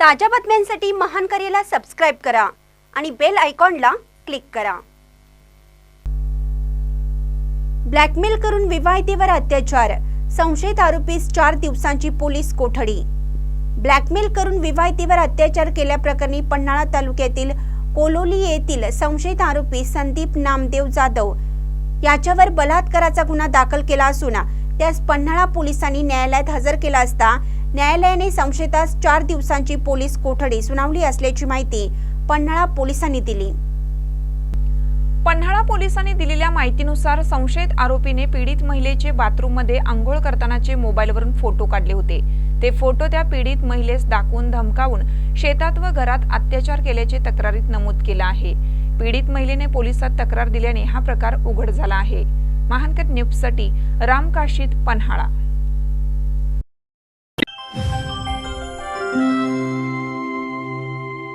ताज्या बातम्यांसाठी महान करेला सबस्क्राईब करा आणि बेल आयकॉनला क्लिक करा. ब्लॅकमेल करून विवाहितेवर अत्याचार. संशयित आरोपीस चार दिवसांची पोलीस कोठडी. ब्लॅकमेल करून विवाहितेवर अत्याचार केल्याप्रकरणी पन्हाळा तालुक्यातील कोलोली येथील संशयित आरोपी संदीप नामदेव जाधव याच्यावर बलात्काराचा गुन्हा दाखल केला असून त्यास पन्हाळा पोलिसांनी न्यायालयात हजर केला असता न्यायालयाने संशयितास चार दिवसांची पोलीस कोठडी सुनावली असल्याची माहिती पन्हाळा पोलिसांनी दिली. पन्हाळा पोलिसांनी दिलेल्या माहितीनुसार संशयित आरोपीने पीडित महिलेचे बाथरूममध्ये आंघोळ करतानाचे मोबाईलवरून फोटो काढले होते. ते फोटो त्या पीडित महिलेस दाखवून धमकावून शेतात व घरात अत्याचार केल्याचे तक्रारीत नमूद केलं आहे. पीडित महिलेने पोलिसात तक्रार दिल्याने हा प्रकार उघड झाला आहे. महानकट न्यूजसाठी राम काशीत पन्हाळा.